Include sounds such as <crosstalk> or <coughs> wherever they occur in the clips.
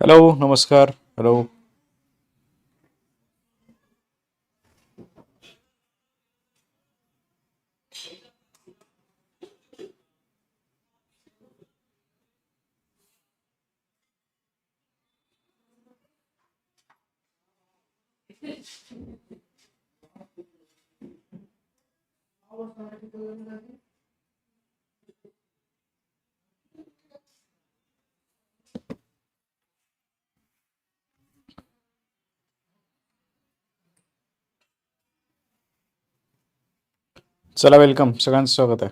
Hello नमस्कार. Hello चला welcome सगळ्यांचं स्वागत आहे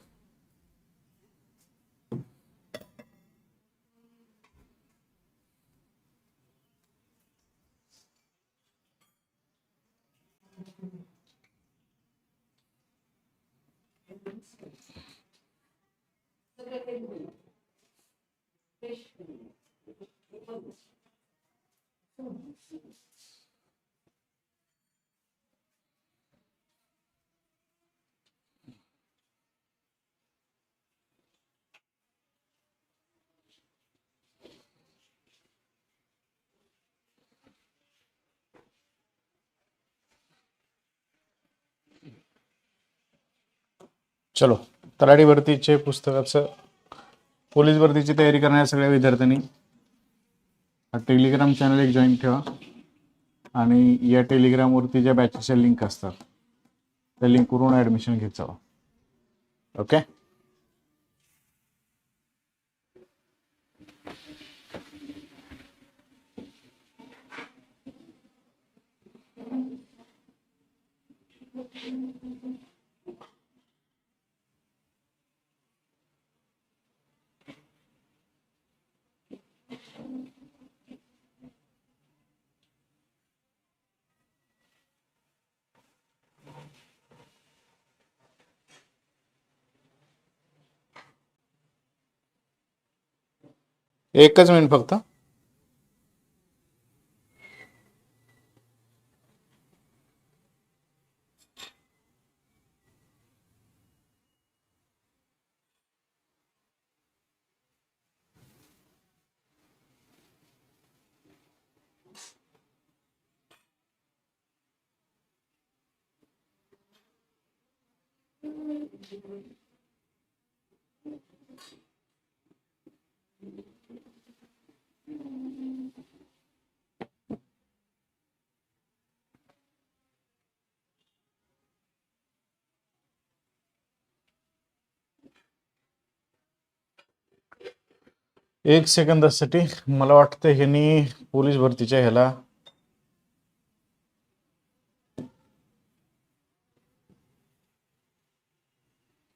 चलो तलाठी भरतीचे पुस्तकाचं पोलीस भरतीची तयारी करणाऱ्या सगळ्या विद्यार्थ्यांनी हा टेलिग्राम चॅनल एक जॉईन ठेवा. आणि या टेलिग्रामवरती ज्या बॅचेसच्या लिंक असतात त्या लिंकवरून ॲडमिशन घेत जावा. ओके एकच मिनिट फक्त एक सेकंदासाठी मला वाटतं ह्यांनी पोलीस भरतीच्या ह्याला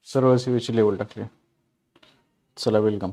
सर्व सेवेची लेवल टाकली. चला वेलकम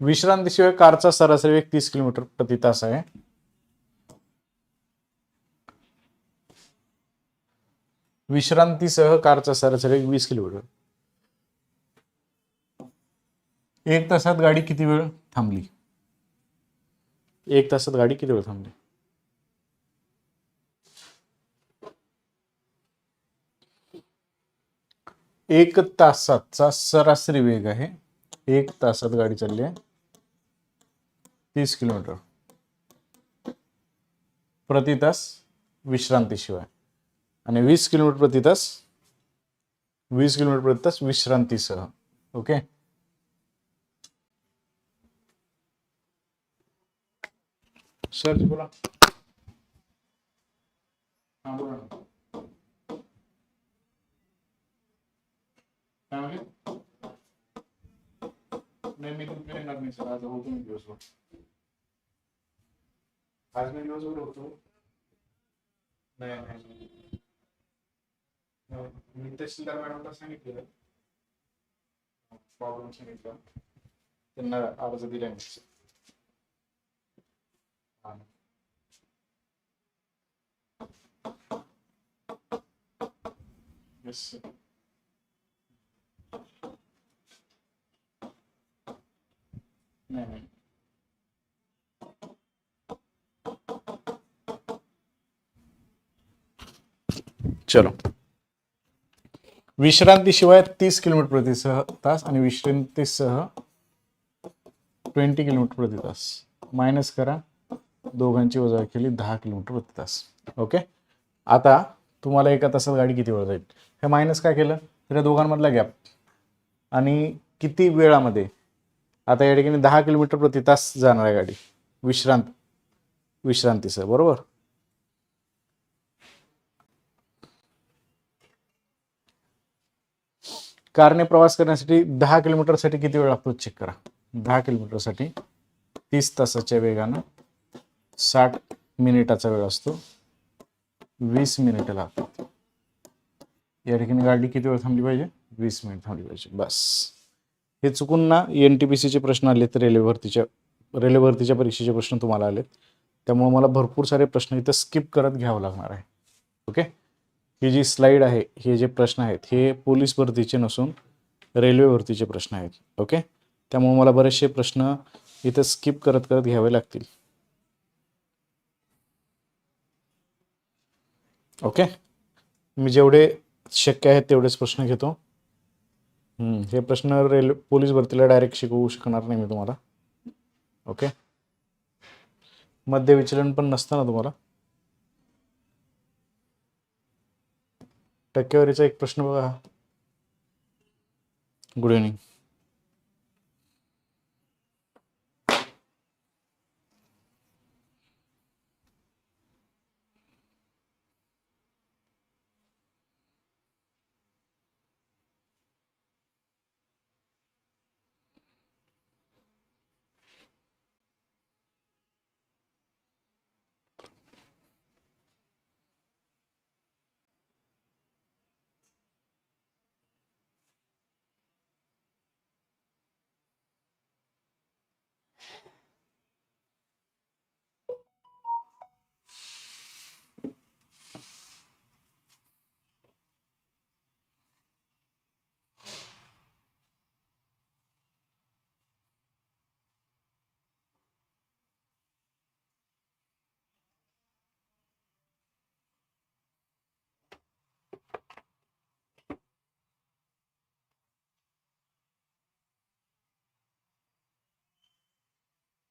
विश्रांतीशिवाय कारचा सरासरी वेग तीस किलोमीटर प्रति तास आहे. विश्रांतीसह कारचा सरासरी वेग वीस किलोमीटर. एक तासात गाडी किती वेळ थांबली? एक तासात गाडी किती वेळ थांबली? एक तासाचा सरासरी वेग आहे. एक तासात गाडी चालली आहे. तीस किलोमीटर. प्रति तास विश्रांतीशिवाय. आणि वीस किलोमीटर प्रति तास वीस किलोमीटर प्रति तास विश्रांतीसह. ओके? सर बोला. काय नाही मी तुमच्या येणार नाही सर. आज होतो मी दिवसभर. आज मी दिवसभर होतो नाही नाही मी तहसीलदार मॅडमला सांगितलं प्रॉब्लेम सांगितलं त्यांना अर्ज दिला Yes, नाही नाही चलो. विश्रांतीशिवाय तीस किलोमीटर प्रतिसह तास आणि विश्रांतीसह ट्वेंटी किलोमीटर प्रति तास. मायनस करा. दोघांची वजा केली दहा किलोमीटर प्रति तास. ओके? आता तुम्हाला एका तासात गाडी किती वेळ जाईल? हे मायनस काय केलं? तर या दोघांमधला गॅप. आणि किती वेळामध्ये? आता या ठिकाणी दहा किलोमीटर प्रति तास जाणार आहे गाडी. विश्रांत. विश्रांतीसह बरोबर? कारने प्रवास करण्यासाठी दहा किलोमीटरसाठी किती वेळ लागतो? चेक करा. दहा किलोमीटरसाठी तीस तासाच्या वेगानं साठ मिनिटाचा वेळ असतो. वीस मिनिटं लागतात. या ठिकाणी गाडी किती वेळ थांबली पाहिजे? वीस मिनिट थांबली पाहिजे. बस. हे चुकून ना एन टी पी सीचे प्रश्न आले तर रेल्वे भरतीच्या रेल्वे भरतीच्या परीक्षेचे प्रश्न तुम्हाला आलेत. त्यामुळे मला भरपूर सारे प्रश्न इथं स्किप करत घ्यावं लागणार आहे. ओके ही जी स्लाईड आहे हे जे प्रश्न आहेत हे पोलीस भरतीचे नसून रेल्वे भरतीचे प्रश्न आहेत ओके त्यामुळे मला बरेचसे प्रश्न इथं स्किप करत करत घ्यावे लागतील. ओके मी जेवढे शक्य आहेत तेवढेच प्रश्न घेतो. हे प्रश्न रेल्वे पोलीस भरतीला डायरेक्ट शिकवू शकणार नाही मी तुम्हाला. ओके मध्य विचलन पण नसतं ना तुम्हाला? टक्केवारीचा एक प्रश्न बघा. गुड इव्हनिंग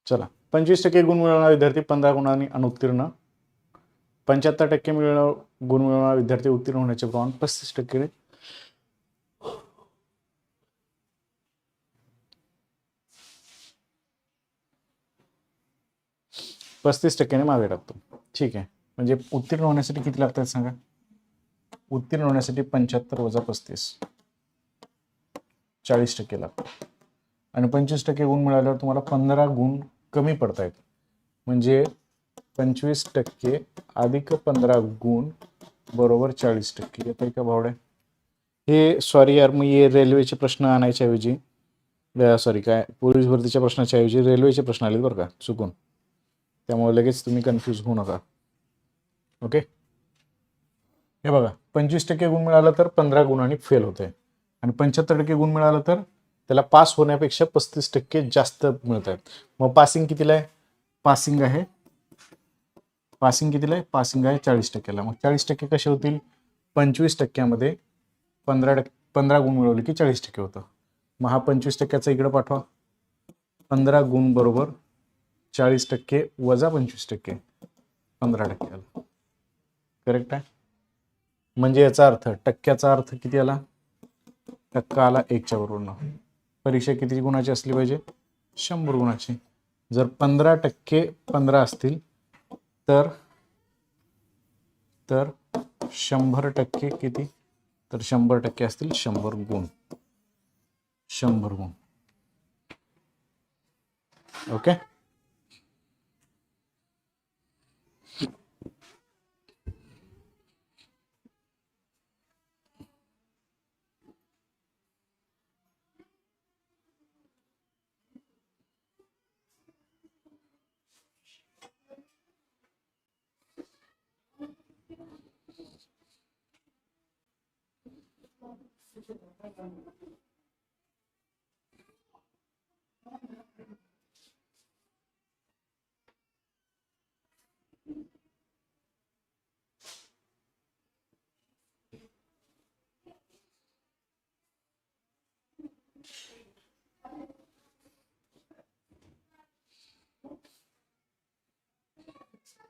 चला. पंचवीस टक्के गुण मिळवणारा विद्यार्थी पंधरा गुणांनी अनुत्तीर्ण. पंच्याहत्तर टक्के मिळणार गुण मिळवणारा विद्यार्थी उत्तीर्ण होण्याचे प्रमाण पस्तीस टक्के. पस्तीस टक्क्याने मागे टाकतो. ठीक आहे. म्हणजे उत्तीर्ण होण्यासाठी किती लागतात सांगा? उत्तीर्ण होण्यासाठी पंच्याहत्तर वजा पस्तीस. चाळीस टक्के लागतात. आणि पंचवीस टक्के गुण मिळाल्यावर तुम्हाला पंधरा गुण कमी पडतायत. म्हणजे पंचवीस टक्के अधिक पंधरा गुण बरोबर चाळीस टक्के. येत आहे का भावड्या? हे सॉरी यार मी हे रेल्वेचे प्रश्न आणायच्या ऐवजी सॉरी काय पोलीस भरतीच्या प्रश्नाच्या ऐवजी रेल्वेचे प्रश्न आले बरं का चुकून. त्यामुळे लगेच तुम्ही कन्फ्यूज होऊ नका. ओके हे बघा पंचवीस टक्के गुण मिळाला तर पंधरा गुणांनी फेल होते आणि पंच्याहत्तर टक्के गुण मिळालं तर त्याला पास होण्यापेक्षा पस्तीस टक्के जास्त मिळत आहेत मग पासिंग कितीला आहे? पासिंग आहे. पासिंग कितीला आहे? पासिंग आहे चाळीस टक्क्याला. मग चाळीस टक्के कसे होतील? पंचवीस टक्क्यामध्ये पंधरा टक्के पंधरा गुण मिळवले की चाळीस टक्के होतं. मग हा पंचवीस टक्क्याचा इकडं पाठवा. पंधरा गुण बरोबर चाळीस टक्के वजा पंचवीस टक्के. पंधरा टक्क्याला. करेक्ट आहे? म्हणजे याचा अर्थ टक्क्याचा अर्थ किती आला? टक्का आला एकच्या बरोबर परीक्षा किती गुणाची असली पाहिजे? शंभर गुणाची. जर पंधरा टक्के पंधरा असतील तर तर शंभर टक्के किती? तर शंभर टक्के असतील शंभर गुण. शंभर गुण. ओके?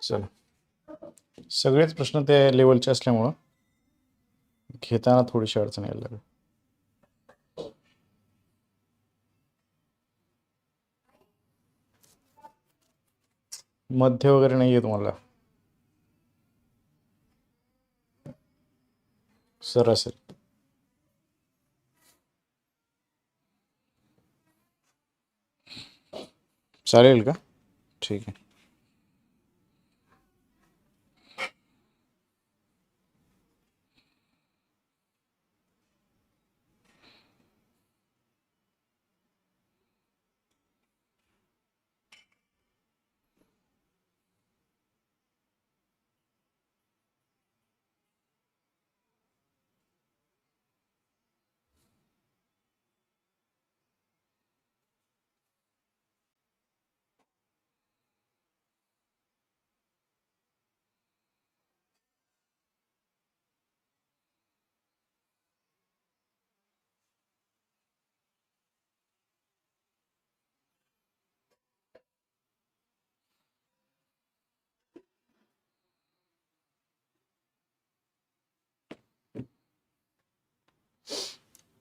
चला. सगळेच प्रश्न त्या लेवलचे असल्यामुळं घेताना थोडीशी अडचण यायला लागेल. मध्य वगैरह नहीं है तुम्हारा सरासरी. चालेल का? ठीक आहे.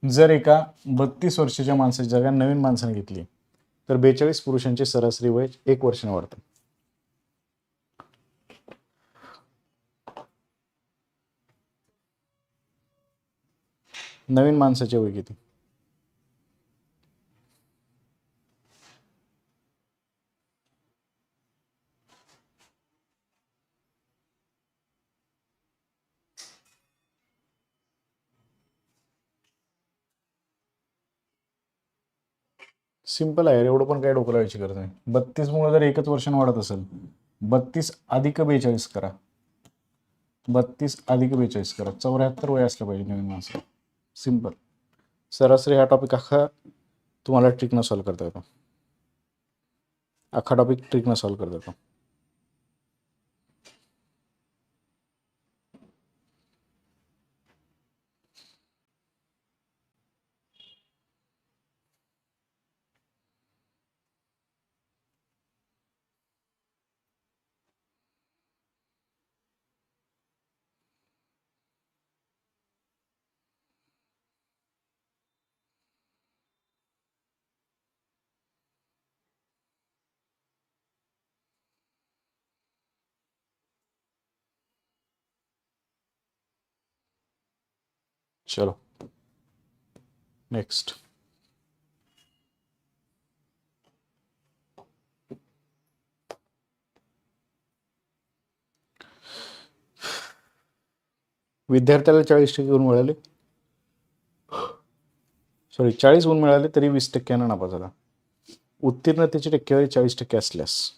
जर एका बत्तीस वर्षाच्या माणसाची जागा नवीन माणसाने घेतली तर बेचाळीस पुरुषांचे सरासरी वय एक वर्षाने वाढतं. नवीन माणसाचे वय किती? सिंपल आहे एवढं पण काही डोकं लावायची गरज नाही. बत्तीस मुळे जर एकच वर्षाने वाढत असेल बत्तीस अधिक बेचाळीस करा. बत्तीस अधिक बेचाळीस करा. चौऱ्याहत्तर वय असलं पाहिजे नवीन माणसं सिंपल सरासरी हा टॉपिक अख्खा तुम्हाला ट्रिकनं सॉल्व्ह करता येतो. अख्खा टॉपिक ट्रिकनं सॉल्व्ह करता येतो. चलो। नेक्स्ट विद्यार्थ्याला चाळीस टक्के गुण मिळाले. सॉरी चाळीस गुण मिळाले तरी वीस टक्क्यानं नापा झाला. उत्तीर्णतेची टक्केवारी चाळीस टक्के असल्यास.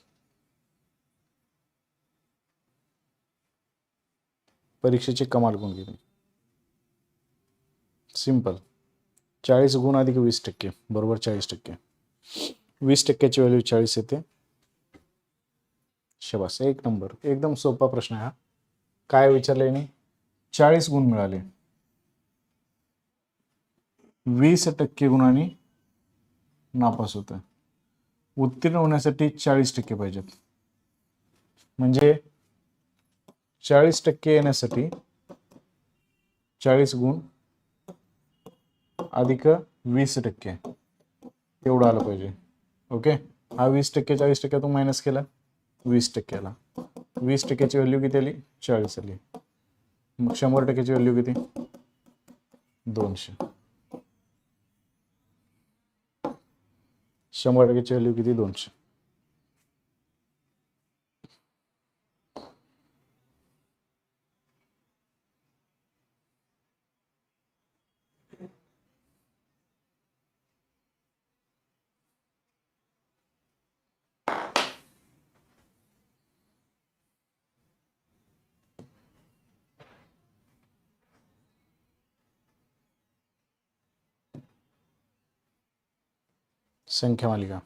परीक्षेचे कमाल गुण घेणे सिंपल चाळीस गुण अधिक वीस टक्के. बरोबर चाळीस टक्के. वीस टक्क्याची व्हॅल्यू चाळीस येते. शबास एक नंबर. एकदम सोपा प्रश्न आहे हा. काय विचारले याने? चाळीस गुण मिळाले. वीस टक्के गुणांनी नापास होत उत्तीर्ण होण्यासाठी चाळीस टक्के पाहिजेत. म्हणजे चाळीस टक्के येण्यासाठी चाळीस गुण अधिक वीस टक्के. तेवढं आलं पाहिजे. ओके हा वीस टक्के चाळीस टक्क्यातून मायनस केला. वीस टक्क्याला. वीस टक्क्याची व्हॅल्यू किती आली? चाळीस आली. मग शंभर टक्क्याची व्हॅल्यू किती? दोनशे. शंभर टक्क्याची व्हॅल्यू किती? दोनशे. సంఖ్య మలిగా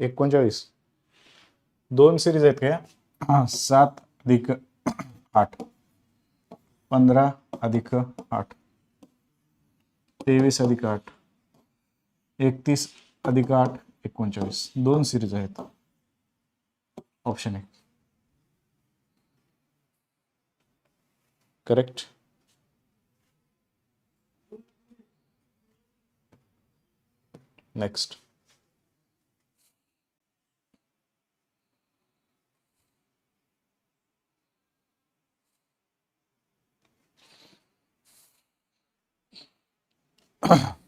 एकोणचाळीस. दोन सिरीज आहेत का हाँ सात अधिक आठ. पंधरा अधिक आठ. तेवीस अधिक आठ. एकतीस अधिक आठ एकोणचाळीस. दोन सिरीज आहेत. ऑप्शन एक. करेक्ट नेक्स्ट uh <coughs>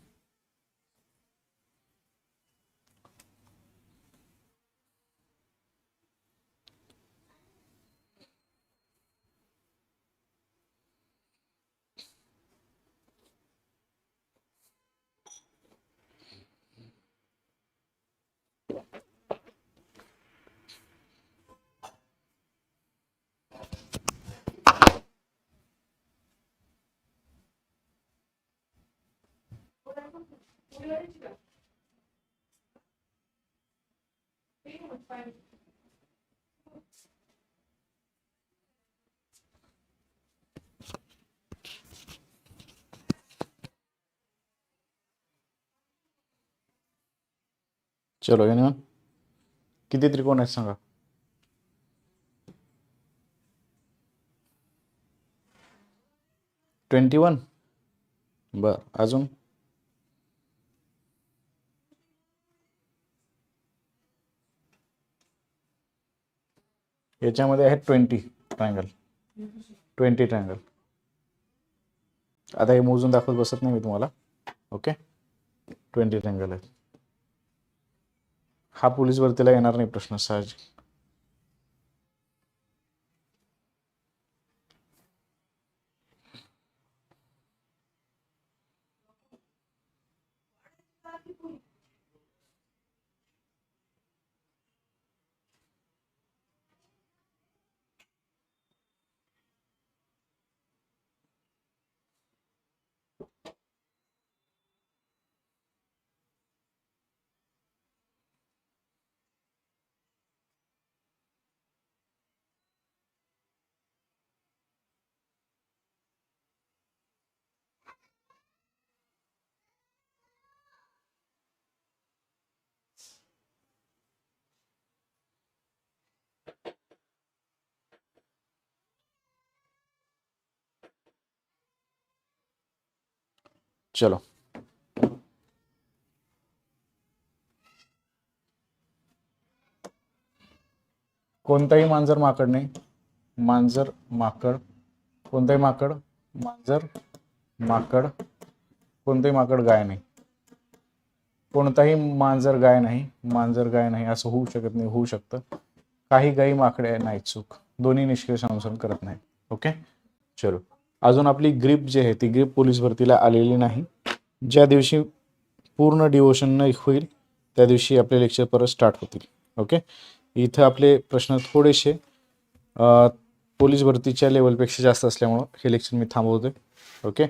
चलो याने किती त्रिकोण आहेत सांगा. Twenty one? बर अजून? याच्यामध्ये आहेत ट्वेंटी ट्रायंगल. Twenty triangle. आता हे मोजून दाखवत बसत नाही मी तुम्हाला. ओके? ट्वेंटी ट्रायंगल आहेत. हा पोलीस भरतीला येणार नाही प्रश्न सहज. चलो। कोणताही मांजर माकड नाही. मांजर माकड. कोणताही माकड मांजर माकड. कोणताही माकड गाय नाही. कोणताही मांजर गाय नाही. मांजर गाय नाही असं होऊ शकत नाही होऊ शकतं. काही गायी माकडे नाहीत चूक दोन्ही निष्कर्ष अनुसरण करत नाही ओके? चलो. अजून आपली ग्रीप जी आहे ती ग्रीप पोलीस भरतीला आलेली नाही. ज्या दिवशी पूर्ण डिवोशन न होईल त्या दिवशी आपले लेक्चर परत स्टार्ट होतील. ओके इथं आपले प्रश्न थोडेसे पोलीस भरतीच्या लेवलपेक्षा जास्त असल्यामुळं हे लेक्चर मी थांबवतोय. ओके